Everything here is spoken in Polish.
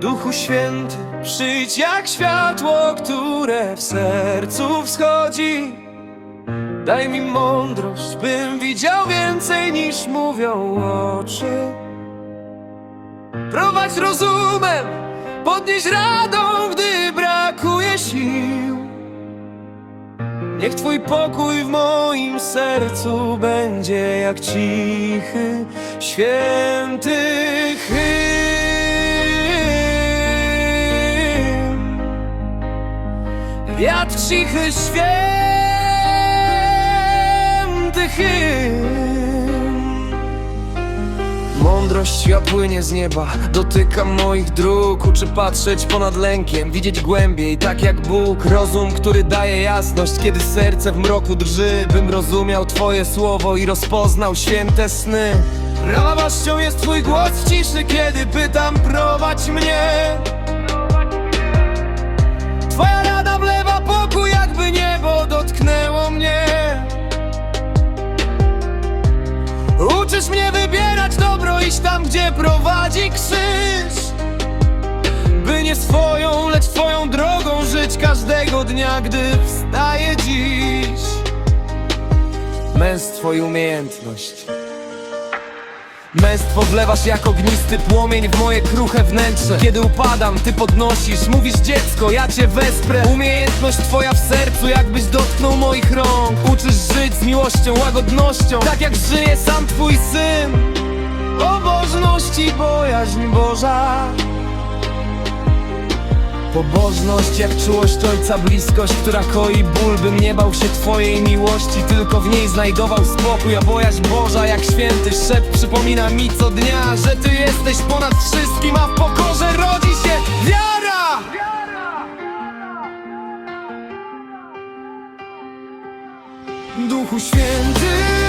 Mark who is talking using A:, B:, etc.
A: Duchu Święty, przyjdź jak światło, które w sercu wschodzi. Daj mi mądrość, bym widział więcej niż mówią oczy. Prowadź rozumem, podnieś radość. Niech Twój pokój w moim sercu będzie jak cichy, święty hymn. Wiatr cichy, święty hymn. Mądrość ja płynie z nieba, dotyka moich dróg Uczy patrzeć ponad lękiem, widzieć głębiej, tak jak Bóg. Rozum, który daje jasność, kiedy serce w mroku drży Bym rozumiał Twoje słowo i rozpoznał święte sny. Radością jest Twój głos w ciszy, kiedy pytam prowadź mnie. Twoja rada wlewa pokój, jakby niebo dotknęło mnie. Uczysz mnie wybierać gdzie prowadzi krzyż. By nie swoją, lecz twoją drogą żyć każdego dnia, gdy wstaję dziś. Męstwo i umiejętność. Męstwo wlewasz jak ognisty płomień w moje kruche wnętrze. Kiedy upadam, ty podnosisz, mówisz dziecko, ja cię wesprę. Umiejętność twoja w sercu, jakbyś dotknął moich rąk. Uczysz żyć z miłością, łagodnością, tak jak żyje sam twój syn Pobożność i bojaźń Boża. Pobożność jak czułość Ojca, bliskość, która koi ból Bym nie bał się Twojej miłości, tylko w niej znajdował spokój. A bojaźń Boża jak święty szept przypomina mi co dnia Że Ty jesteś ponad wszystkim, a w pokorze rodzi się wiara. Duchu Święty